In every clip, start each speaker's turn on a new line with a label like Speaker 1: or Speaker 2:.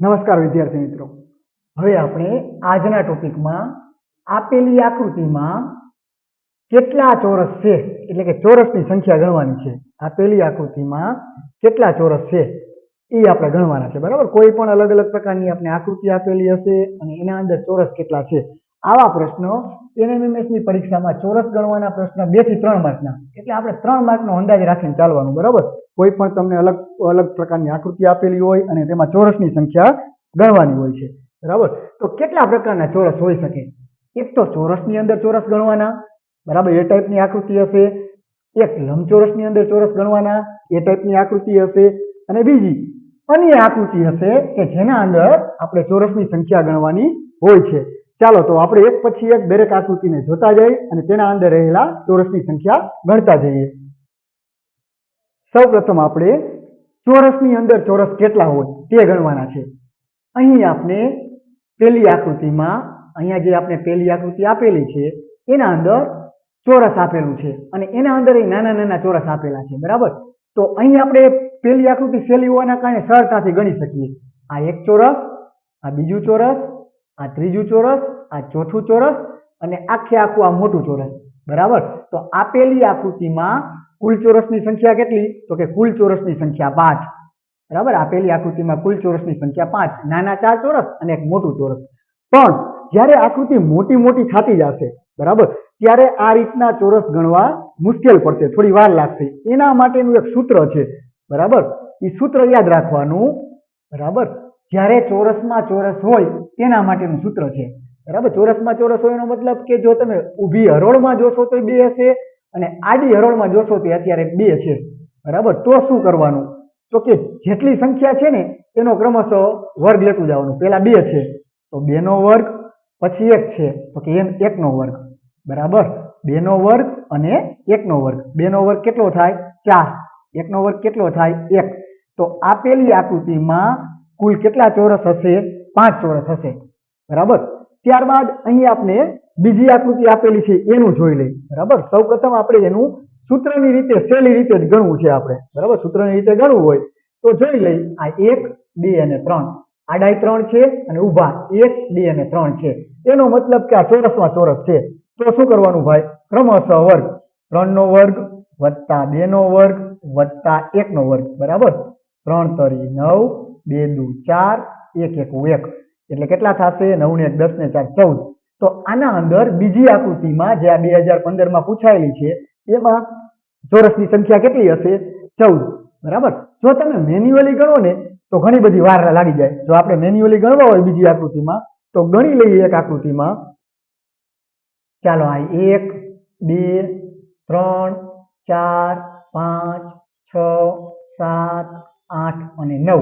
Speaker 1: નમસ્કાર વિદ્યાર્થી મિત્રો. હવે આપણે આજના ટોપિકમાં આપેલી આકૃતિમાં કેટલા ચોરસ છે, એટલે કે ચોરસની સંખ્યા ગણવાની છે. આપેલી આકૃતિમાં કેટલા ચોરસ છે એ આપણે ગણવાના છે, બરાબર? કોઈ પણ અલગ અલગ પ્રકારની આપણે આકૃતિ આપેલી હશે અને એના અંદર ચોરસ કેટલા છે. આવા પ્રશ્નો એનએમએમએસની પરીક્ષામાં ચોરસ ગણવાના પ્રશ્ન બેથી ત્રણ માર્કના. એટલે આપણે ત્રણ માર્કનો અંદાજ રાખીને ચાલવાનું, બરાબર? કોઈ પણ તમને અલગ અલગ પ્રકારની આકૃતિ આપેલી હોય અને તેમાં ચોરસની સંખ્યા ગણવાની હોય છે. બરાબર? તો કેટલા પ્રકારના ચોરસ હોઈ શકે? એક તો ચોરસની અંદર ચોરસ ગણવાના, બરાબર? એ ટાઈપની આકૃતિ હશે. એક લંબચોરસની અંદર ચોરસ ગણવાના, એ ટાઈપની આકૃતિ હશે. અને બીજી અન્ય આકૃતિ હશે કે જેના અંદર આપણે ચોરસની સંખ્યા ગણવાની હોય છે. ચાલો, તો આપણે એક પછી એક દરેક આકૃતિને જોતા જઈએ અને તેના અંદર રહેલા ચોરસની સંખ્યા ગણતા જઈએ. સૌ પ્રથમ આપણે ચોરસની અંદર ચોરસ કેટલા હોય તે ગણવાના છે. અહીં આપણે પેલી આકૃતિમાં, અહીંયા જે આપણે પેલી આકૃતિ આપેલી છે, એના અંદર ચોરસ આપેલું છે અને એના અંદર એ નાના નાના ચોરસ આપેલા છે, બરાબર? તો અહીં આપણે પેલી આકૃતિ સહેલી હોવાના કારણે સરળતાથી ગણી શકીએ. આ એક ચોરસ, આ બીજું ચોરસ, આ ત્રીજું ચોરસ, આ ચોથું ચોરસ અને આખે આખું આ મોટું ચોરસ, બરાબર? તો આપેલી આકૃતિમાં કુલ ચોરસની સંખ્યા કેટલી? તો કે કુલ ચોરસની સંખ્યા પાંચ. બરાબર? આપેલી આકૃતિમાં કુલ ચોરસની સંખ્યા પાંચ. નાના ચાર ચોરસ અને એક મોટું ચોરસ. પણ જ્યારે આકૃતિ મોટી મોટી થતી જશે, બરાબર? ત્યારે આ રીતના ચોરસ ગણવા મુશ્કેલ પડશે. થોડી વાર લાગશે. એના માટેનું એક સૂત્ર છે. બરાબર? એ સૂત્ર યાદ રાખવાનું. બરાબર? જ્યારે ચોરસમાં ચોરસ હોય, તેના માટેનું સૂત્ર છે. બરાબર? ચોરસમાં ચોરસ હોય એનો મતલબ કે જો તમે ઊભી હરોળમાં જોશો તો બે હશે અને આડી હરોળમાં જોશો તો અત્યારે બે છે. બરાબર? તો શું કરવાનું? તો કે જેટલી સંખ્યા છે ને, તેનો ક્રમશઃ વર્ગ લેતું જવાનું. પેલા બે છે. તો બે નો વર્ગ, પછી એક છે. તો કે એમ એકનો વર્ગ. બરાબર? બે નો વર્ગ અને એકનો વર્ગ. બે નો વર્ગ કેટલો થાય? ચાર. એકનો વર્ગ કેટલો થાય? એક. તો આપેલી આકૃતિમાં કુલ કેટલા ચોરસ હશે? પાંચ ચોરસ હશે. બરાબર? ત્યારબાદ અહીં આપણે બીજી આકૃતિ આપેલી છે, એનું જોઈ લઈએ. બરાબર? સૌ આપણે એનું સૂત્રની રીતે સહેલી રીતે જ ગણવું છે આપણે. બરાબર? સૂત્રની રીતે ગણવું હોય તો જોઈ લઈ આ એક, બે અને ત્રણ. આડાઈ ત્રણ છે અને ઊભા. એક, બે અને ત્રણ છે. એનો મતલબ કે આ ચોરસમાં ચોરસ છે. તો શું કરવાનું ભાઈ? ક્રમશઃ વર્ગ. ત્રણ નો વર્ગ વત્તા બે નો વર્ગ વત્તા એક નો વર્ગ. બરાબર? ત્રણ તરી નવ, બે દુ ચાર, એક એક એક. એટલે કેટલા થશે? નવ ને એક દસ ને ચાર ચૌદ. તો આના અંદર બીજી આકૃતિમાં જે આ બે હજાર પંદરમાં પૂછાયેલી છે, એમાં ચોરસની સંખ્યા કેટલી હશે? ચૌદ. બરાબર? જો તમે મેન્યુઅલી ગણો ને, તો ઘણી બધી વાર લાગી જાય. જો આપણે મેન્યુઅલી ગણવા હોય બીજી આકૃતિમાં, તો ગણી લઈએ એક આકૃતિમાં. ચાલો, આ એક, બે, ત્રણ, ચાર, પાંચ, છ, સાત, આઠ અને નવ.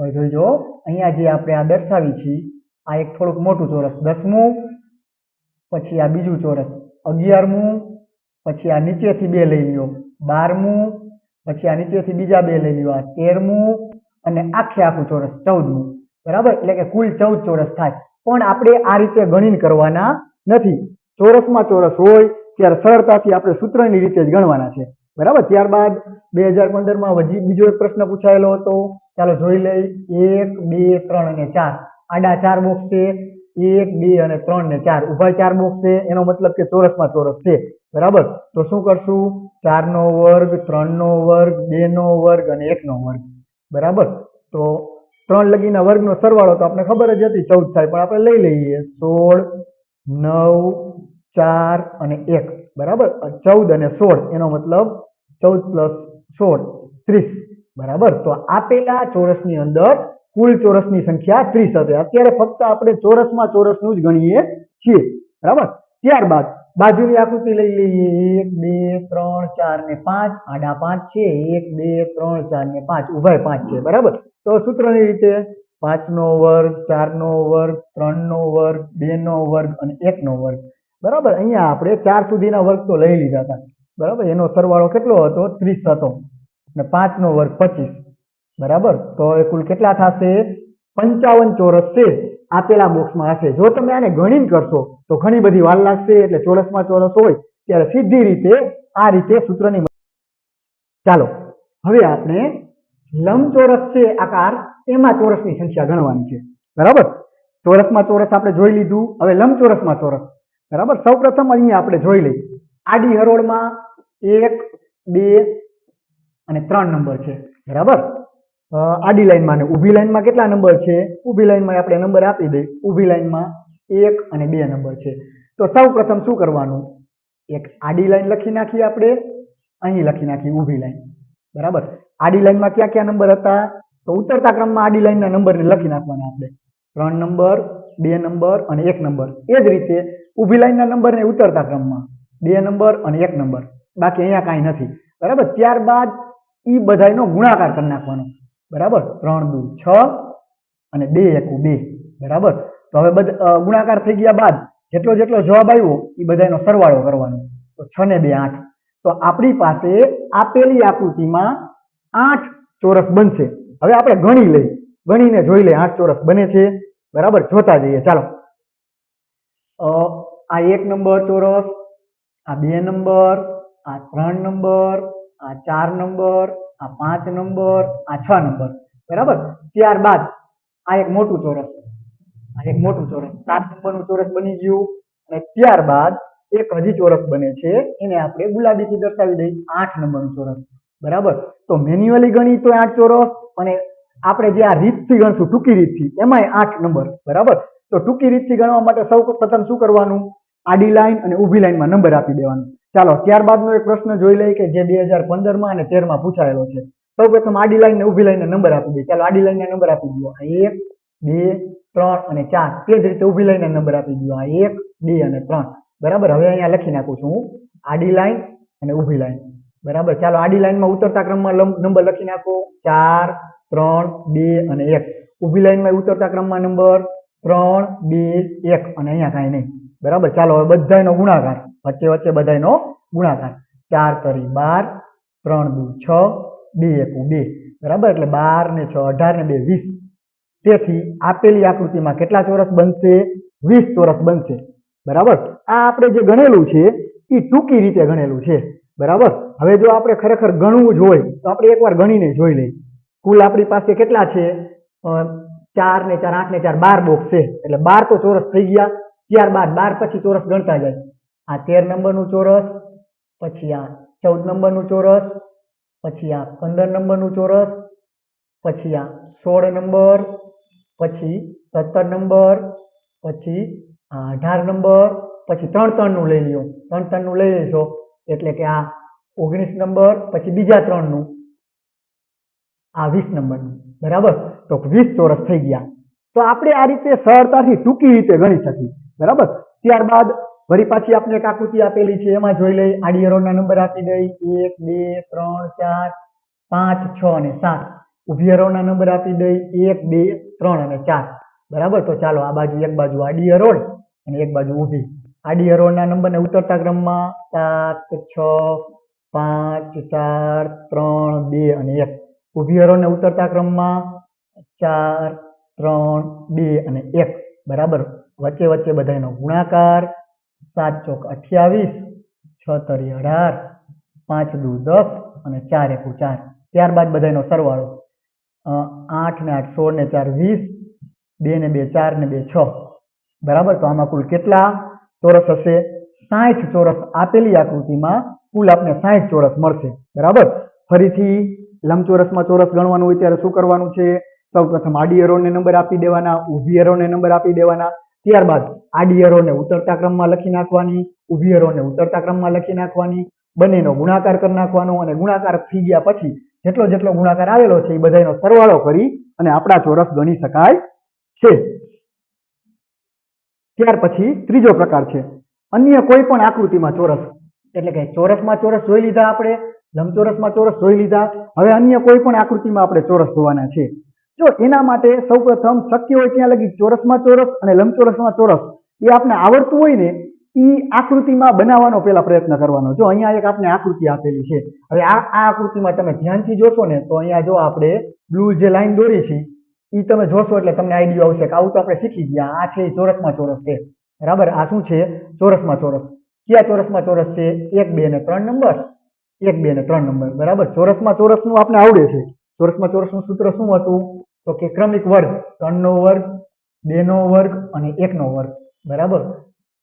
Speaker 1: હવે જોઈજો અહીંયા જે આપણે આ દર્શાવી છીએ આ એક થોડુંક મોટું ચોરસ. દસમું પછી આ બીજું ચોરસ. અગિયારમું, પછી આ નીચેથી બે લઈ લ્યો. બારમું, પછી આ નીચેથી બીજા બે લઈ લ્યો. આ તેરમું અને આખે આખું ચોરસ ચૌદમું. બરાબર? એટલે કે કુલ ચૌદ ચોરસ થાય. પણ આપણે આ રીતે ગણીને કરવાના નથી. ચોરસમાં ચોરસ હોય, ત્યારે સરળતાથી આપણે સૂત્રની રીતે જ ગણવાના છે. બરાબર? ત્યારબાદ બે હજાર પંદરમાં હજી બીજો એક પ્રશ્ન પૂછાયેલો હતો. ચાલો જોઈ લઈ. એક, બે, ત્રણ અને ચાર. આડા ચાર બોક્સ છે. એક, બે અને ત્રણ ને ચાર. ઊભા ચાર બોક્સ છે, એનો મતલબ કે ચોરસમાં ચોરસ છે. બરાબર? તો શું કરશું? ચાર નો વર્ગ ત્રણ નો વર્ગ બે નો વર્ગ અને એક નો વર્ગ. બરાબર? તો ત્રણ લગીના વર્ગનો સરવાળો તો આપણે ખબર જ હતી, ચૌદ થાય, પણ આપણે લઈ લઈએ. સોળ, નવ, ચાર અને એક. બરાબર? ચૌદ અને સોળ, એનો મતલબ ચૌદ પ્લસ સોળ, ત્રીસ. બરાબર? તો આપેલા ચોરસની અંદર કુલ ચોરસની સંખ્યા ત્રીસ હશે અત્યારે ફક્ત આપણે ચોરસમાં ચોરસનું જ ગણીએ છીએ. બરાબર? ત્યારબાદ બાજુની આકૃતિ લઈ લઈએ. એક, બે, ત્રણ, ચાર ને પાંચ. આડા પાંચ છે. એક, બે, ત્રણ, ચાર ને પાંચ. ઊભા પાંચ છે. બરાબર? તો સૂત્રની રીતે? પાંચ નો વર્ગ ચાર નો વર્ગ ત્રણ નો વર્ગ બે નો વર્ગ અને એક નો વર્ગ. બરાબર? અહીંયા આપણે ચાર સુધીના વર્ગ તો લઈ લીધા હતા. બરાબર? એનો સરવાળો કેટલો હતો? ત્રીસ હતો. અને પાંચ નો વર્ગ પચીસ. બરાબર? તો એ કુલ કેટલા થશે? પંચાવન ચોરસ છે આપેલા બોક્સમાં હશે. જો તમે આને ગણીને કરશો, તો ઘણી બધી વાર લાગશે, એટલે ચોરસમાં ચોરસ હોય, ત્યારે સીધી રીતે આ રીતે સૂત્રની ચાલો, હવે આપણે લંબચોરસ છે આકાર, એમાં ચોરસની સંખ્યા ગણવાની છે. બરાબર? ચોરસમાં ચોરસ આપણે જોઈ લીધું, હવે લંબચોરસમાં ચોરસ. બરાબર? સૌપ્રથમ અહીંયા આપણે જોઈ લઈએ. આડી હરોળમાં એક, બે અને ત્રણ નંબર છે. બરાબર? આડી લાઈનમાં અને ઊભી લાઈનમાં કેટલા નંબર છે? ઊભી લાઈનમાં આપણે નંબર આપી દઈએ. ઊભી લાઈનમાં એક અને બે નંબર છે. તો સૌ પ્રથમ શું કરવાનું? એક આડી લાઈન લખી નાખીએ આપણે. અહીં લખી નાખીએ ઊભી લાઈન. બરાબર? આડી લાઈનમાં ક્યાં ક્યાં નંબર હતા? તો ઉતરતા ક્રમમાં આડી લાઈનના નંબરને લખી નાખવાના આપણે. ત્રણ નંબર, બે નંબર અને એક નંબર. એ જ રીતે ઊભી લાઈનના નંબરને ઉતરતા ક્રમમાં. બે નંબર અને એક નંબર. બાકી અહીંયા કાંઈ નથી. બરાબર? ત્યારબાદ એ બધાયનો ગુણાકાર કરી નાખવાનો. બરાબર? ત્રણ દુ છ અને બે એકુ બે. બરાબર? તો હવે બધ ગુણાકાર થઈ ગયા બાદ જેટલો જેટલો જવાબ આવ્યો એ બધાનો સરવાળો કરવાનો. તો છ ને બે આઠ. તો આપણી પાસે આપેલી આકૃતિમાં આઠ ચોરસ બનશે. હવે આપણે ગણી લઈ ગણીને જોઈ લઈએ. આઠ ચોરસ બને છે. બરાબર? જોતા જઈએ. ચાલો. આ એક નંબર ચોરસ, આ બે નંબર, આ ત્રણ નંબર, આ ચાર નંબર આ પાંચ નંબર, આ છ નંબર, બરાબર? ત્યારબાદ આ એક મોટું ચોરસ, આ એક મોટું ચોરસ, સાત નંબરનું ચોરસ બની ગયું અને ત્યારબાદ એક હજી ચોરસ બને છે, એને આપણે ગુલાબીથી દર્શાવી દઈએ, આઠ નંબરનું ચોરસ, બરાબર? તો મેન્યુઅલી ગણી તો આઠ ચોરસ અને આપણે જે આ રીતથી ગણશું, ટૂંકી રીતથી, એમાંય આઠ નંબર, બરાબર? તો ટૂંકી રીતથી ગણવા માટે સૌ પ્રથમ શું કરવાનું? આડી લાઈન અને ઊભી લાઈનમાં નંબર આપી દેવાનો. ચાલો, ત્યારબાદનો એક પ્રશ્ન જોઈ લઈએ કે જે બે હજાર પંદરમાં અને તેરમાં પૂછાયેલો છે. સૌ પ્રથમ આડી લાઈન ને ઊભી લાઈનને નંબર આપી દઈએ. ચાલો, આડી લાઈનને નંબર આપી દો એક, બે, ત્રણ અને ચાર. તે જ રીતે ઊભી લાઈનને નંબર આપી દો આ એક, બે અને ત્રણ. બરાબર? હવે અહીંયા લખી નાખું છું હું. આડી લાઈન અને ઊભી લાઈન બરાબર? ચાલો, આડી લાઈનમાં ઉતરતા ક્રમમાં નંબર લખી નાખો. ચાર, ત્રણ, બે અને એક. ઊભી લાઈનમાં ઉતરતા ક્રમમાં નંબર ત્રણ, બે, એક. અને અહીંયા કાંઈ નહીં. બરાબર? ચાલો હવે બધાયનો ગુણાકાર. વચ્ચે વચ્ચે બધાયનો ગુણાકાર. ચાર તરી બાર, ત્રણ દુ છ, બે એકુ બે. બરાબર? એટલે બાર ને છ, અઢાર ને બે, વીસ. તેથી આપેલી આકૃતિમાં કેટલા ચોરસ બનશે? વીસ ચોરસ બનશે. બરાબર? આ આપણે જે ગણેલું છે એ ટૂંકી રીતે ગણેલું છે. બરાબર? હવે જો આપણે ખરેખર ગણવું જ હોય, તો આપણે એકવાર ગણીને જોઈ લઈએ. કુલ આપણી પાસે કેટલા છે? ચાર ને ચાર, આઠ ને ચાર, બાર બોક્સ છે. એટલે બાર તો ચોરસ થઈ ગયા. ત્યારબાદ બાર પછી ચોરસ ગણતા જાય. આ તેર નંબરનું ચોરસ, પછી આ ચૌદ નંબરનું ચોરસ, પછી આ પંદર નંબરનું ચોરસ, પછી આ સોળ નંબર, પછી સત્તર નંબર, પછી આ અઢાર નંબર, પછી ત્રણ ત્રણનું લઈ લ્યો. ત્રણ ત્રણનું લઈ લેશો, એટલે કે આ ઓગણીસ નંબર, પછી બીજા ત્રણનું. આ વીસ નંબરનું. બરાબર? તો વીસ ચોરસ થઈ ગયા. તો આપણે આ રીતે સરળતાથી ટૂંકી રીતે ગણી શકીએ. બરાબર? ત્યારબાદ વળી પાછી આપણે એક આકૃતિ આપેલી છે, એમાં જોઈ લઈ આડિયરોના નંબર આપી દઈ. એક, બે, ત્રણ, ચાર, પાંચ, છ અને સાત. ઉભિયરોના નંબર આપી દઈ. એક, બે, ત્રણ અને ચાર. બરાબર? તો ચાલો, આ બાજુ એક બાજુ આડી હરોળ અને એક બાજુ ઊભી. આડી હરોળના નંબરને ઉતરતા ક્રમમાં સાત, છ, પાંચ, ચાર, ત્રણ, બે અને એક. ઊભી હરોળને ઉતરતા ક્રમમાં ચાર, ત્રણ, બે અને એક. બરાબર? વચ્ચે વચ્ચે બધાયનો ગુણાકાર સાત ચોક અઠ્યાવીસ, છ તરી અઢાર, પાંચ દુ દસ અને ચાર એકુ ચાર. ત્યારબાદ બધાનો સરવાળો આઠ ને આઠ સોળ ને ચાર વીસ, બે ને બે ચાર ને બે છ. બરાબર? તો આમાં કુલ કેટલા ચોરસ હશે? સાઠ ચોરસ આપેલી આકૃતિમાં કુલ આપને સાઠ ચોરસ મળશે. બરાબર? ફરીથી લંબચોરસમાં ચોરસ ગણવાનું હોય ત્યારે શું કરવાનું છે? સૌ પ્રથમ આડી એરોને નંબર આપી દેવાના, ઊભી એરોને નંબર આપી દેવાના. ત્યારબાદ આડી એરોને ઉતરતા ક્રમમાં લખી નાખવાની ઊભી એરોને ઉતરતા ક્રમમાં લખી નાખવાની, બંનેનો ગુણાકાર કરી નાખવાનો અને ગુણાકાર થઈ ગયા પછી જેટલો જેટલો ગુણાકાર આવેલો છે એ બધાનો સરવાળો કરી અને આપણા ચોરસ ગણી શકાય છે. ત્યાર પછી ત્રીજો પ્રકાર છે. અન્ય કોઈ પણ આકૃતિમાં ચોરસ, એટલે કે ચોરસમાં ચોરસ જોઈ લીધા આપણે, લંબચોરસમાં ચોરસ જોઈ લીધા. હવે અન્ય કોઈ પણ આકૃતિમાં આપણે ચોરસ જોવાના છે. જો એના માટે સૌપ્રથમ શક્ય હોય ત્યાં લગી ચોરસમાં ચોરસ અને લંબચોરસમાં ચોરસ, એ આપણે આવડતું હોય ને, એ આકૃતિમાં બનાવવાનો પહેલા પ્રયત્ન કરવાનો. જો અહીંયા એક આપણે આકૃતિ આપેલી છે, હવે આ આ આકૃતિમાં તમે ધ્યાનથી જોશો ને, તો અહીંયા જો આપણે બ્લુ જે લાઈન દોરી છે એ તમે જોશો એટલે તમને આઈડિયા આવશે કે આવું તો આપણે શીખી ગયા. આ છે એ ચોરસમાં ચોરસ છે. બરાબર? આ શું છે? ચોરસમાં ચોરસ. કયા ચોરસમાં ચોરસ છે? એક, બે ને ત્રણ નંબર એક, બે ને ત્રણ નંબર બરાબર? ચોરસમાં ચોરસનું આપણે આવડે છે. ચોરસમાં ચોરસનું સૂત્ર શું હતું? તો કે ક્રમિક વર્ગ, ત્રણનો વર્ગ, બેનો વર્ગ અને એકનો વર્ગ. બરાબર?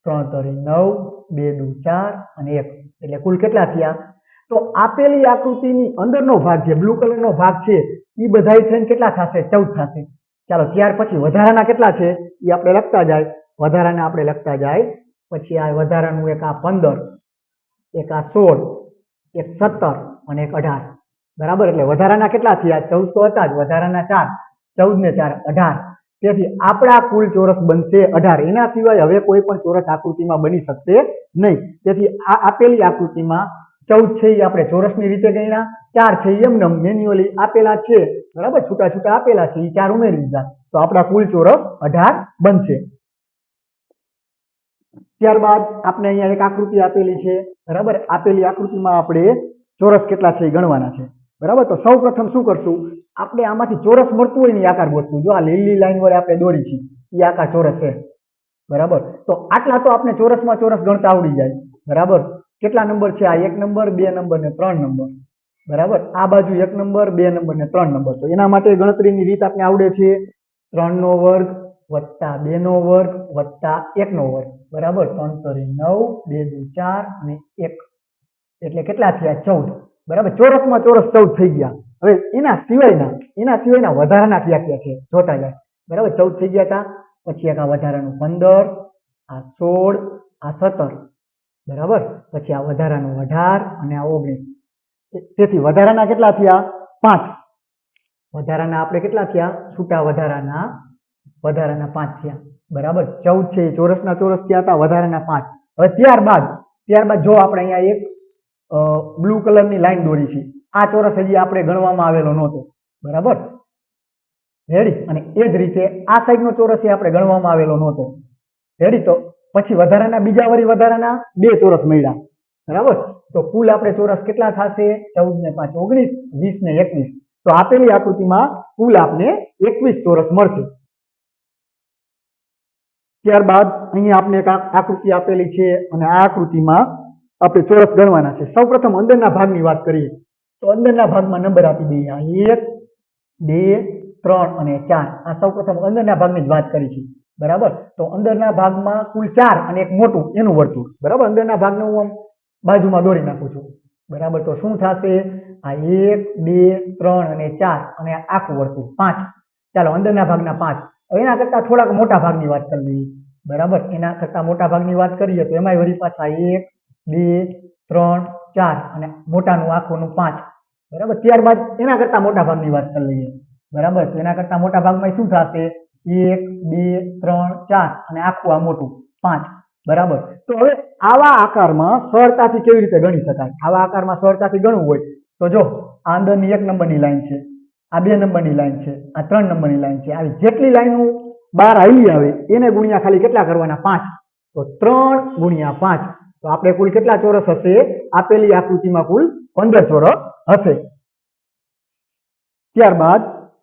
Speaker 1: ત્રણ તરી નવ, બે દુ ચાર અને એક. એટલે કુલ કેટલા થયા? તો આપેલી આકૃતિની અંદરનો ભાગ છે બ્લુ કલરનો ભાગ છે એ બધાય થઈને કેટલા થશે? ચૌદ થશે. ચાલો, ત્યાર પછી વધારાના કેટલા છે? એ આપણે લખતા જાય. વધારાને આપણે લખતા જાય. પછી આ વધારાનું એક આ પંદર, એક આ સોળ, એક સત્તર અને એક અઢાર. બરાબર? એટલે વધારાના કેટલા થયા? ચૌદ તો હતા જ વધારાના ચાર ચૌદ ને ચાર, અઢાર. તેથી આપણા કુલ ચોરસ બનશે અઢાર. એના સિવાય હવે કોઈ પણ ચોરસ આકૃતિમાં બની શકશે નહીં. તેથી આ આપેલી આકૃતિમાં ચૌદ છે એ આપણે ચોરસની રીતે ગણ્યા, ચાર છે એમ એમને મેન્યુઅલી આપેલા છે. બરાબર? છૂટા છૂટા આપેલા છે, એ ચાર ઉમેરી દીધા. તો આપણા કુલ ચોરસ અઢાર બનશે. ત્યારબાદ આપણે અહીંયા એક આકૃતિ આપેલી છે. બરાબર? આપેલી આકૃતિમાં આપણે ચોરસ કેટલા છે એ ગણવાના છે. બરાબર? તો સૌ પ્રથમ શું કરશું? આપણે આમાંથી ચોરસ મળતું હોય ને આકાર ગોઠવું જો આ લીલી લાઈન વડે આપણે દોરી છે એ આકાર ચોરસ છે. બરાબર? તો આટલા તો આપણે ચોરસમાં ચોરસ ગણતા આવડી જાય. બરાબર? કેટલા નંબર છે? આ એક નંબર, બે નંબર ને ત્રણ નંબર. બરાબર? આ બાજુ એક નંબર, બે નંબર ને ત્રણ નંબર. તો એના માટે ગણતરીની રીત આપણે આવડે છે ત્રણનો વર્ગ વત્તા બે નો વર્ગ વત્તા એકનો વર્ગ. બરાબર? ત્રણ તરી નવ, બે ચાર અને એક. એટલે કેટલા થયા? ચૌદ. બરાબર? ચોરસમાં ચોરસ ચૌદ થઈ ગયા. હવે એના સિવાયના એના સિવાયના વધારાના કયા કયા છે? જોતા જાય બરાબર? ચૌદ થઈ ગયા હતા પછી એક આ વધારાનું પંદર, આ સોળ, આ સત્તર. બરાબર? પછી આ વધારાનું અઢાર અને આ ઓગણીસ. તેથી વધારાના કેટલા થયા? પાંચ. વધારાના આપણે કેટલા થયા? છૂટા વધારાના વધારાના પાંચ થયા. બરાબર? ચૌદ છે ચોરસના ચોરસ થયા હતા વધારાના પાંચ. હવે ત્યારબાદ ત્યારબાદ જો આપણે અહીંયા એક બ્લુ કલરની લાઈન દોરી છે. આ ચોરસ હજી આપણે ગણવામાં આવેલો નહોતો. બરાબર? રેડી અને એ જ રીતે આ સાઈડનો ચોરસ એ આપણે ગણવામાં આવેલો નહોતો. રેડી તો પછી વધારાના, બીજા વળી વધારાના બે ચોરસ મળ્યા. બરાબર? તો કુલ આપણે ચોરસ કેટલા થશે? ચૌદ ને પાંચ, ઓગણીસ, વીસ ને એકવીસ. તો આપેલી આકૃતિમાં કુલ આપને એકવીસ ચોરસ મળશે. ત્યારબાદ અહીંયા આપણે આકૃતિ આપેલી છે અને આ આકૃતિમાં આપણે ચોરસ ગણવાના છે. સૌપ્રથમ અંદરના ભાગની વાત કરીએ, તો અંદરના ભાગમાં નંબર આપી દઈએ. એક, બે, ત્રણ અને ચાર. આ સૌપ્રથમ અંદરના ભાગની જ વાત કરી છે બરાબર? તો અંદરના ભાગમાં કુલ ચાર અને એક મોટું, એનું વર્તુળ. બરાબર? અંદરના ભાગને હું આમ બાજુમાં દોરી નાખું છું. બરાબર? તો શું થશે? આ એક, બે, ત્રણ અને ચાર અને આખું વર્તુળ. પાંચ. ચાલો, અંદરના ભાગના પાંચ. હવે એના કરતા થોડાક મોટા ભાગની વાત કરી લઈએ બરાબર? એના કરતા મોટા ભાગની વાત કરીએ તો એમાંય વળી પાછા એક બે, ત્રણ, ચાર અને મોટાનું આખુંનું પાંચ. બરાબર? ત્યારબાદ એના કરતા મોટા ભાગની વાત કરી લઈએ. બરાબર? એના કરતા મોટા ભાગમાં શું થશે? એક, બે, ત્રણ, ચાર અને આખું આ મોટું પાંચ. બરાબર? તો હવે આવા આકારમાં સરળતાથી કેવી રીતે ગણી શકાય? આવા આકારમાં સરળતાથી ગણવું હોય તો જો, આ અંદરની એક નંબરની લાઈન છે, આ બે નંબરની લાઈન છે, આ ત્રણ નંબરની લાઈન છે, આવી જેટલી લાઈનો બહાર આવી આવે, એને ગુણ્યા ખાલી કેટલા કરવાના? પાંચ. તો ત્રણ ગુણ્યા પાંચ તો આપણે કુલ કેટલા ચોરસ હશે? આપેલી આકૃતિમાં કુલ પંદર ચોરસ હશે. ત્યારબાદ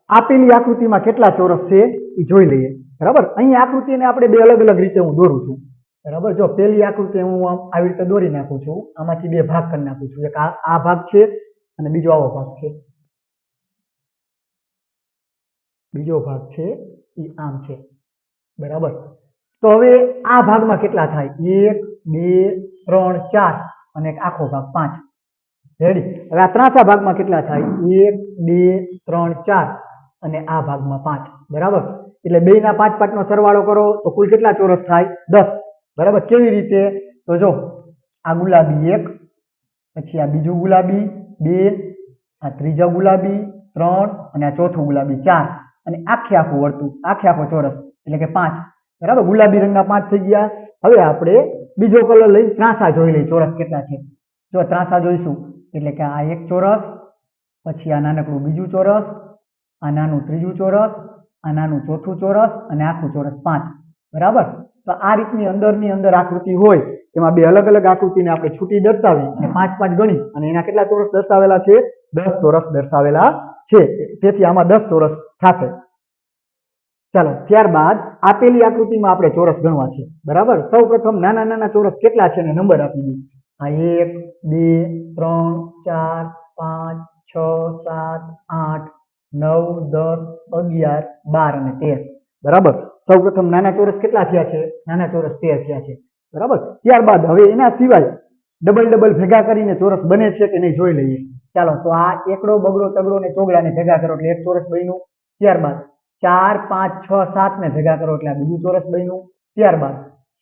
Speaker 1: આપેલી આકૃતિમાં કેટલા ચોરસ છે એ જોઈ લઈએ. બરાબર? અહીં આકૃતિને આપણે બે અલગ અલગ રીતે હું દોરું છું. બરાબર? જો પેલી આકૃતિ હું આમ આવી રીતે દોરી નાખું છું, આમાંથી બે ભાગ કરી નાખું છું. એક આ ભાગ છે અને બીજો આવો ભાગ છે. બીજો ભાગ છે એ આમ છે. બરાબર? તો હવે આ ભાગમાં કેટલા થાય? એક, બે ત્રણ, ચાર અને એક આખો ભાગ પાંચ. રેડી હવે આ ત્રાસા ભાગમાં કેટલા થાય? એક, બે, ત્રણ, ચાર અને આ ભાગમાં પાંચ. બરાબર? એટલે બે ના પાંચ પાંચનો સરવાળો કરો તો કુલ કેટલા ચોરસ થાય? દસ. બરાબર? કેવી રીતે? તો જો, આ ગુલાબી એક, પછી આ બીજું ગુલાબી બે, આ ત્રીજા ગુલાબી ત્રણ અને આ ચોથું ગુલાબી ચાર. અને આખે આખું વર્તુળ, આખે આખો ચોરસ, એટલે કે પાંચ. બરાબર? ગુલાબી રંગના પાંચ થઈ ગયા. હવે આપણે બીજો કલર લઈ ત્રાસા જોઈ લઈએ ચોરસ કેટલા છે? જો ત્રાસા જોઈશું, એટલે કે આ એક ચોરસ, પછી આ નાનકડું બીજું ચોરસ, આ નાનું ત્રીજું ચોરસ, આ નાનું ચોથું ચોરસ અને આખું ચોરસ પાંચ. બરાબર? તો આ રીતની અંદરની અંદર આકૃતિ હોય એમાં બે અલગ અલગ આકૃતિને આપણે છૂટી દર્શાવી અને પાંચ પાંચ ગણી અને એના કેટલા ચોરસ દર્શાવેલા છે? દસ ચોરસ દર્શાવેલા છે. તેથી આમાં દસ ચોરસ થશે. ચાલો, ત્યારબાદ આપેલી આકૃતિમાં આપણે ચોરસ ગણવા છે. બરાબર? સૌ પ્રથમ નાના નાના ચોરસ કેટલા છે અને નંબર આપી દઈએ. આ એક, બે, ત્રણ, ચાર, પાંચ, છ, સાત, આઠ, નવ, દસ, અગિયાર, બાર અને તેર. બરાબર? સૌ પ્રથમ નાના ચોરસ કેટલા થયા છે? નાના ચોરસ તેર થયા છે. બરાબર? ત્યારબાદ હવે એના સિવાય ડબલ ડબલ ભેગા કરીને ચોરસ બને છે કે નહીં જોઈ લઈએ. ચાલો, તો આ એકડો, બગડો, તગડો ને ચોગડાને ભેગા કરો એટલે એક ચોરસ બન્યું. ત્યારબાદ ચાર, પાંચ, છ સાત ને ભેગા કરો એટલે આ બીજું ચોરસ બન્યું. ત્યારબાદ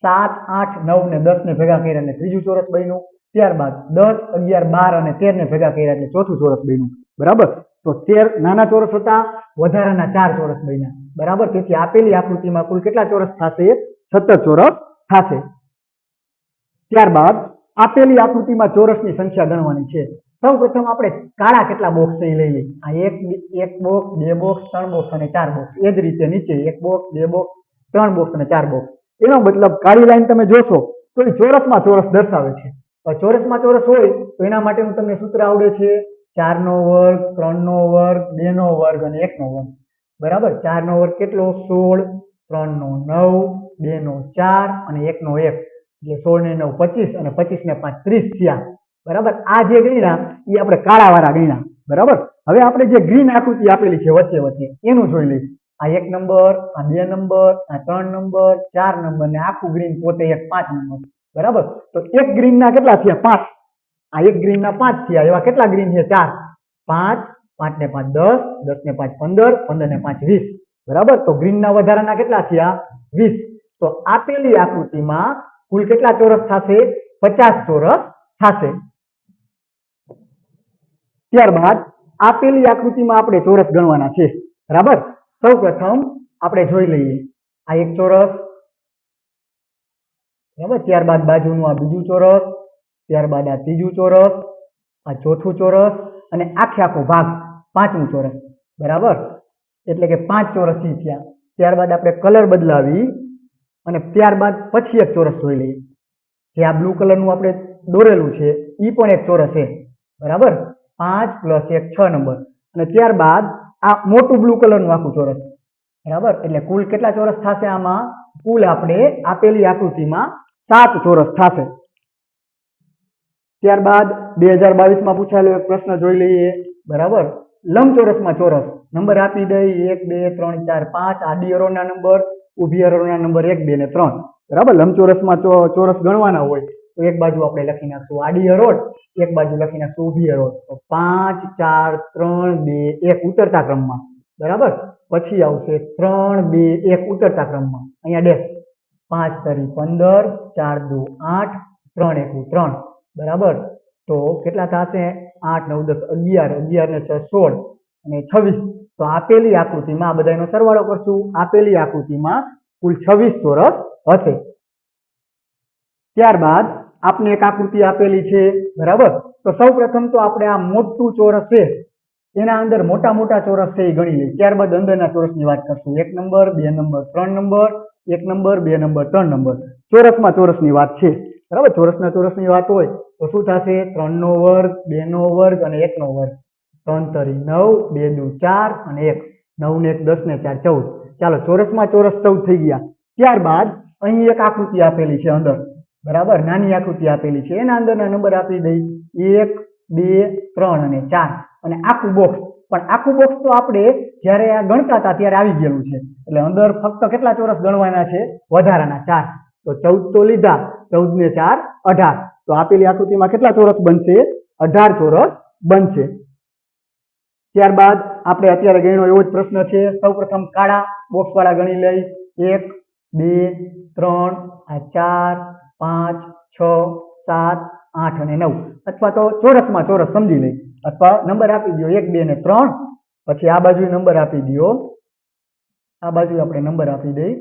Speaker 1: સાત, આઠ નવ ને દસ ને ભેગા કર્યા એટલે ત્રીજું ચોરસ બન્યું. ત્યારબાદ દસ, અગિયાર, બાર અને તેર ને ભેગા કર્યા એટલે ચોથું ચોરસ બન્યું. બરાબર? તો તેર નાના ચોરસ હતા, વધારાના ચાર ચોરસ બન્યા. બરાબર? તેથી આપેલી આકૃતિમાં કુલ કેટલા ચોરસ થશે? સત્તર ચોરસ થશે. ત્યારબાદ આપેલી આકૃતિમાં ચોરસની સંખ્યા ગણવાની છે. સૌ પ્રથમ આપણે કાળા કેટલા બોક્સ એ લઈએ? આ એક એક બોક્સ બે બોક્સ ત્રણ બોક્સ અને ચાર બોક્સ એ જ રીતે નીચે એક બોક્સ બે બોક્સ ત્રણ બોક્સ અને ચાર બોક્સ એનો મતલબ કાળી લાઈન તમે જોશો તો એ ચોરસમાં ચોરસ દર્શાવે છે. ચોરસમાં ચોરસ હોય તો એના માટેનું તમને સૂત્ર આવડે છે ચારનો વર્ગ, ત્રણનો વર્ગ, બેનો વર્ગ અને એકનો વર્ગ. બરાબર? ચારનો વર્ગ કેટલો? સોળ, ત્રણનો નવ, બેનો ચાર અને એકનો એક. એટલે સોળ ને નવ પચીસ અને પચીસ ને પાંચ ત્રીસ થયા. બરાબર? આ જે ગણ્યા, એ આપણે કાળાવાળા ગણ્યા. બરાબર? હવે આપણે જે ગ્રીન આકૃતિ આપેલી છે વચ્ચે વચ્ચે, એનું જોઈ લઈએ. આ એક નંબર, આ બે નંબર, આ ત્રણ નંબર, ચાર નંબર ને આખું ગ્રીન પોતે એક પાંચ નંબર. બરાબર? તો એક ગ્રીન ના કેટલા થયા? પાંચ. આ એક ગ્રીન ના પાંચ થયા. એવા કેટલા ગ્રીન છે? ચાર. પાંચ પાંચ ને પાંચ દસ દસ ને પાંચ પંદર પંદર ને પાંચ વીસ. બરાબર? તો ગ્રીન ના વધારાના કેટલા થયા? વીસ. તો આપેલી આકૃતિમાં કુલ કેટલા ચોરસ થશે? પચાસ ચોરસ થશે. ત્યારબાદ આપેલી આકૃતિમાં આપણે ચોરસ ગણવાના છે. બરાબર? સૌ પ્રથમ આપણે જોઈ લઈએ. આ એક ચોરસ. બરાબર? ત્યારબાદ બાજુનું આ બીજું ચોરસ. ત્યારબાદ આ ત્રીજું ચોરસ. આ ચોથું ચોરસ. અને આખે આખો ભાગ પાંચમું ચોરસ. બરાબર? એટલે કે પાંચ ચોરસ ઈ થયા. ત્યારબાદ આપણે કલર બદલાવી અને ત્યારબાદ પછી એક ચોરસ જોઈ લઈએ. જે આ બ્લુ કલરનું આપણે દોરેલું છે એ પણ એક ચોરસ છે. બરાબર? પાંચ પ્લસ એક છ નંબર. અને ત્યારબાદ આ મોટું બ્લુ કલરનું આખું ચોરસ. બરાબર? એટલે કુલ કેટલા ચોરસ થશે આમાં? કુલ આપણે આપેલી આકૃતિમાં સાત ચોરસ થશે. ત્યારબાદ બે હજાર બાવીસમાં પૂછાયેલો એક પ્રશ્ન જોઈ લઈએ. બરાબર? લંબચોરસમાં ચોરસ. નંબર આપી દઈ. એક, બે, ત્રણ, ચાર, પાંચ. આડી અરોના નંબર, ઊભી અરોના નંબર એક, બે ને ત્રણ. બરાબર? લંબચોરસમાં ચોરસ ગણવાના હોય. તો એક બાજુ આપણે લખી નાખશું આડી અરોડ, એક બાજુ લખી નાખશું ઊભી અરોડ. તો પાંચ, ચાર, ત્રણ, બે, એક ઉતરતા ક્રમમાં. બરાબર? પછી આવશે ત્રણ, બે, એક ઉતરતા ક્રમમાં. અહીંયા ડેશ. પાંચ તરી પંદર, ચાર દુ આઠ, ત્રણ એકુ ત્રણ. બરાબર? તો કેટલા થશે? આઠ, નવ, દસ, અગિયાર. અગિયાર ને છ, સોળ. અને છવ્વીસ. તો આપેલી આકૃતિમાં આ બધાનો સરવાળો કરશું. આપેલી આકૃતિમાં કુલ છવ્વીસ ચોરસ હશે. ત્યારબાદ આપને એક આકૃતિ આપેલી છે, બરાબર? તો સૌ પ્રથમ તો આપણે આ મોટું ચોરસ છે, એના અંદર મોટા મોટા ચોરસ છે એ ગણી લઈએ. ત્યારબાદ અંદરના ચોરસની વાત કરશું. એક નંબર, બે નંબર, ત્રણ નંબર, એક નંબર, બે નંબર, ત્રણ નંબર. ચોરસમાં ચોરસની વાત છે. બરાબર? ચોરસના ચોરસની વાત હોય તો શું થશે? ત્રણનો વર્ગ, બેનો વર્ગ અને એકનો વર્ગ. ત્રણ તરી નવ, બે દુ ચાર અને એક. નવ ને એક દસ ને ચાર, ચૌદ. ચાલો, ચોરસમાં ચોરસ ચૌદ થઈ ગયા. ત્યારબાદ અહીં એક આકૃતિ આપેલી છે અંદર. બરાબર? નાની આકૃતિ આપેલી છે. એના અંદરના નંબર આપી દઈ. એક, બે, ત્રણ અને ચાર. અને આખું બોક્સ પણ આખું બોક્સ તો આપણે જ્યારે આ ગણતા હતા ત્યારે આવી ગયેલું છે. એટલે અંદર ફક્ત કેટલા ચોરસ ગણવાના છે? વધારાના ચાર. તો ચૌદ તો લીધા. ચૌદ ને ચાર, અઢાર. તો આપેલી આકૃતિમાં કેટલા ચોરસ બનશે? અઢાર ચોરસ બનશે. ત્યારબાદ આપણે અત્યારે ગણ્યો એવો જ પ્રશ્ન છે. સૌપ્રથમ કાળા બોક્સ વાળા ગણી લઈ. એક, બે, ત્રણ, આ ચાર પાંચ, છ, સાત, આઠ અને નવ. અથવા તો ચોરસમાં ચોરસ સમજી લઈ અથવા નંબર આપી દો એક, બે ને ત્રણ. પછી આ બાજુ નંબર આપી દો આ બાજુ આપણે નંબર આપી દઈ.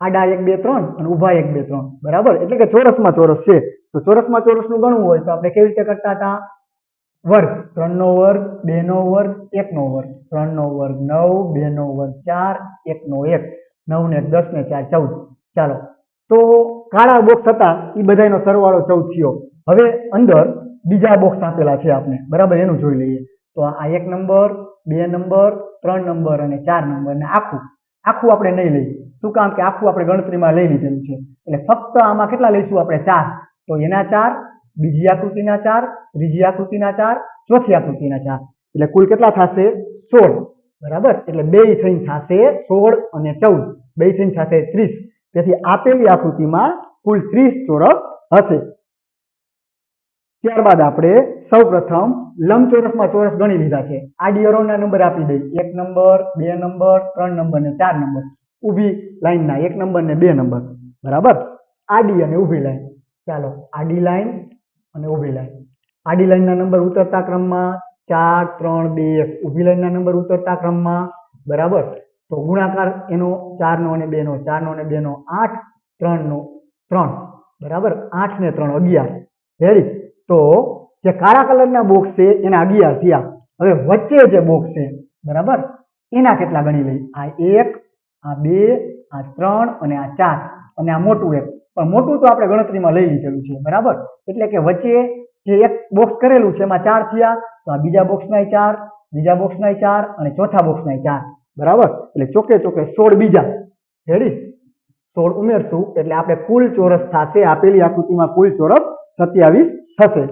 Speaker 1: આડા એક, બે, ત્રણ અને ઊભા એક, બે, ત્રણ. બરાબર? એટલે કે ચોરસમાં ચોરસ છે. તો ચોરસમાં ચોરસનું ગણવું હોય તો આપણે કેવી રીતે કરતા હતા? વર્ગ. ત્રણનો વર્ગ, બેનો વર્ગ, એકનો વર્ગ. ત્રણનો વર્ગ નવ, બેનો વર્ગ ચાર, એકનો એક. નવ ને દસ ને ચાર, ચૌદ. ચાલો. તો કાળા બોક્સ હતા એ બધાનો સરવાળો ચૌદ થયો. હવે અંદર બીજા બોક્સ આપેલા છે આપણે બરાબર, એનું જોઈ લઈએ. તો આ એક નંબર, બે નંબર, ત્રણ નંબર અને ચાર નંબર. ને આખું આખું આપણે નહીં લઈએ. શું કામ કે આખું આપણે ગણતરીમાં લઈ લીધેલું છે? એટલે ફક્ત આમાં કેટલા લઈશું આપણે? ચાર. તો એના ચાર, બીજી આકૃતિના ચાર, ત્રીજી આકૃતિના ચાર, ચોથી આકૃતિના ચાર. એટલે કુલ કેટલા થશે? સોળ. બરાબર? એટલે બે થઈને થશે સોળ અને ચૌદ. બે થઈને થશે ત્રીસ. તેથી આપેલી આકૃતિમાં કુલ ત્રીસ ચોરસ હશે. ત્યારબાદ આપણે સૌ પ્રથમ લંબચોરસમાં ચોરસ ગણી લીધા છે. આડી અરોના નંબર આપી દઈએ. એક નંબર બે નંબર ત્રણ નંબર ને ચાર નંબર ઊભી લાઈનના એક નંબર ને બે નંબર બરાબર? આડી અને ઊભી લાઈન ચાલો આડી લાઈન અને ઊભી લાઈન આડી લાઈનના નંબર ઉતરતા ક્રમમાં ચાર, ત્રણ, બે, એક. ઊભી લાઈનના નંબર ઉતરતા ક્રમમાં, બરાબર? તો ગુણાકાર એનો ચારનો અને બેનો, ચારનો અને બેનો, આઠ, ત્રણનો ત્રણ. બરાબર? આઠ ને ત્રણ, અગિયાર. રેડી તો જે કાળા કલરના બોક્સ છે, એના અગિયાર થયા. હવે વચ્ચે જે બોક્સ છે, બરાબર? એના કેટલા ગણી લઈ આ એક, આ બે, આ ત્રણ અને આ ચાર. અને આ મોટું એક. પણ મોટું તો આપણે ગણતરીમાં લઈ લીધેલું છે, બરાબર? એટલે કે વચ્ચે જે એક બોક્સ કરેલું છે, એમાં ચાર થયા. તો આ બીજા બોક્સના ચાર બીજા બોક્સના ચાર અને ચોથા બોક્સના ચાર. બરાબર? એટલે ચોકે ચોકે સોળ બીજા. રેડી સોળ ઉમેરશું એટલે આપણે કુલ ચોરસ થશે. આપેલી આકૃતિમાં કુલ ચોરસ સત્યાવીસ થશે.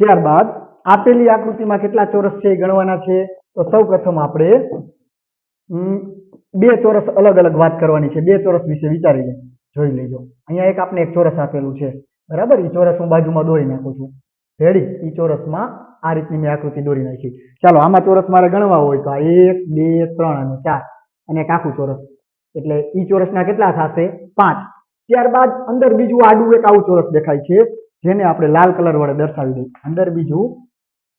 Speaker 1: ત્યારબાદ આપેલી આકૃતિમાં કેટલા ચોરસ છે એ ગણવાના છે? તો સૌ પ્રથમ આપણે બે ચોરસ અલગ અલગ વાત કરવાની છે. બે ચોરસ વિશે વિચારીએ. જોઈ લેજો. અહીંયા એક આપણે એક ચોરસ આપેલું છે. બરાબર? એ ચોરસ હું બાજુમાં દોરી નાખું છું. રેડી? એ ચોરસમાં આ રીતની મેં આકૃતિ દોરી નાખી. ચાલો, આમાં ચોરસ મારે ગણવા હોય તો આ એક, બે, ત્રણ અને ચાર અને એક આખું ચોરસ. એટલે ઈ ચોરસના કેટલા થશે? પાંચ. ત્યારબાદ અંદર બીજું આડું એક આવું ચોરસ દેખાય છે, જેને આપણે લાલ કલર વડે દર્શાવી દઈએ. અંદર બીજું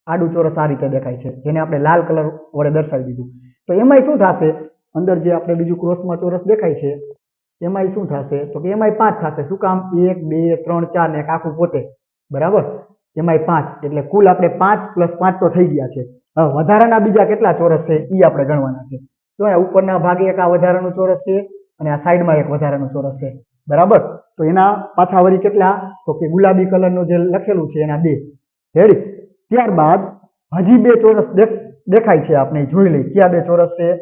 Speaker 1: આડું ચોરસ આ રીતે દેખાય છે, જેને આપણે લાલ કલર વડે દર્શાવી દીધું. તો એમાંય શું થશે? અંદર જે આપણે બીજું ક્રોસમાં ચોરસ દેખાય છે, એમાંય શું થશે? તો કે એમાંય પાંચ થશે. શું કામ? એક, બે, ત્રણ, ચાર ને એક આખું પોતે. બરાબર? એમાંય પાંચ. એટલે કુલ આપણે પાંચ પ્લસ પાંચ તો થઈ ગયા છે. હવે વધારાના બીજા કેટલા ચોરસ છે? એ આપણે ગણવાના છે. તો અહીંયા ઉપરના ભાગે એક આ વધારાનું ચોરસ છે અને આ સાઈડમાં એક વધારાનું ચોરસ છે. બરાબર? તો એના પાછા વળી કેટલા? તો કે ગુલાબી કલરનું જે લખેલું છે એના બે. રેડી ત્યારબાદ હજી બે ચોરસ દેખ- દેખાય છે આપણે, જોઈ લઈ કયા બે ચોરસ છે?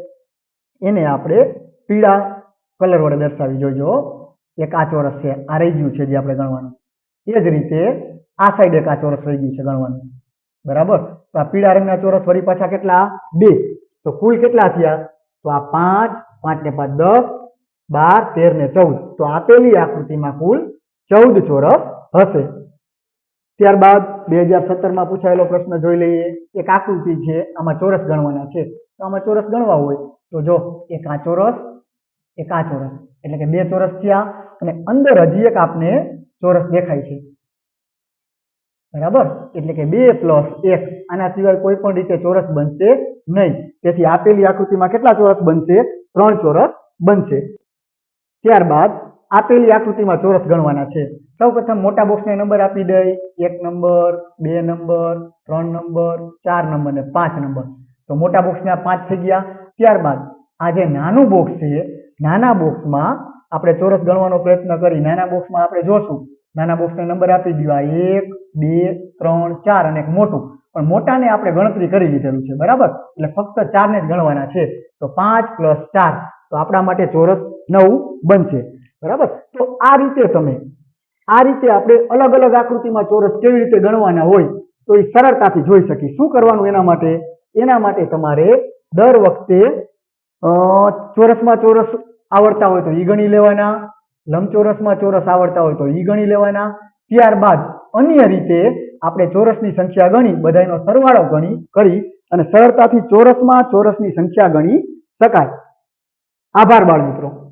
Speaker 1: એને આપણે પીળા કલર વડે દર્શાવી. જોઈજો એક આ ચોરસ છે. આ રહી ગયું છે જે આપણે ગણવાનું. એ જ રીતે આ સાઈડ એક આ ચોરસ રહી ગયું છે ગણવાનું. બરાબર? તો આ પીળા રંગના ચોરસ ફરી પાછા કેટલા? બે. તો કુલ કેટલા થયા? તો આ પાંચ પાંચ ને પાંચ દસ, બાર, તેર ને ચૌદ. તો આપેલી આકૃતિમાં કુલ ચૌદ ચોરસ હશે. ત્યારબાદ બે હજાર સત્તરમાં પૂછાયેલો પ્રશ્ન જોઈ લઈએ. એક આકૃતિ છે, આમાં ચોરસ ગણવાના છે. તો આમાં ચોરસ ગણવા હોય તો જો એક આ ચોરસ, એક આ ચોરસ. એટલે કે બે ચોરસ થયા અને અંદર હજી એક આપને ચોરસ દેખાય છે. બરાબર? એટલે કે બે પ્લસ એક. આના સિવાય કોઈ પણ રીતે ચોરસ બનશે નહીં. તેથી આપેલી આકૃતિમાં કેટલા ચોરસ બનશે? ત્રણ ચોરસ બનશે. ત્યારબાદ આપેલી આકૃતિમાં ચોરસ ગણવાના છે. સૌ પ્રથમ મોટા બોક્સને નંબર આપી દઈ. એક નંબર બે નંબર ત્રણ નંબર ચાર નંબર ને પાંચ નંબર તો મોટા બોક્સના પાંચ થઈ ગયા. ત્યારબાદ આ જે નાનું બોક્સ છે, નાના બોક્સમાં આપણે ચોરસ ગણવાનો પ્રયત્ન કરી. નાના બોક્સમાં આપણે જોશું. નાના બોક્સને નંબર આપી દો એક બે, ત્રણ, ચાર અને એક મોટું. પણ મોટાને આપણે ગણતરી કરી લીધેલું છે, બરાબર? એટલે ફક્ત ચારને જ ગણવાના છે. તો પાંચ પ્લસ ચાર. તો આપણા માટે ચોરસ નવ બનશે. બરાબર? તો આ રીતે તમે, આ રીતે આપણે અલગ અલગ આકૃતિમાં ચોરસ કેવી રીતે ગણવાના હોય, તો એ સરળતાથી જોઈ શકી શું કરવાનું એના માટે? એના માટે તમારે દર વખતે ચોરસમાં ચોરસ આવડતા હોય તો ઈ ગણી લેવાના, લંબચોરસમાં ચોરસ આવડતા હોય તો ઈ ગણી લેવાના ત્યારબાદ અન્ય રીતે આપણે ચોરસની સંખ્યા ગણી બધાનો સરવાળો ગણી, કરી અને સરળતાથી ચોરસમાં ચોરસની સંખ્યા ગણી શકાય. આભાર બાળ મિત્રો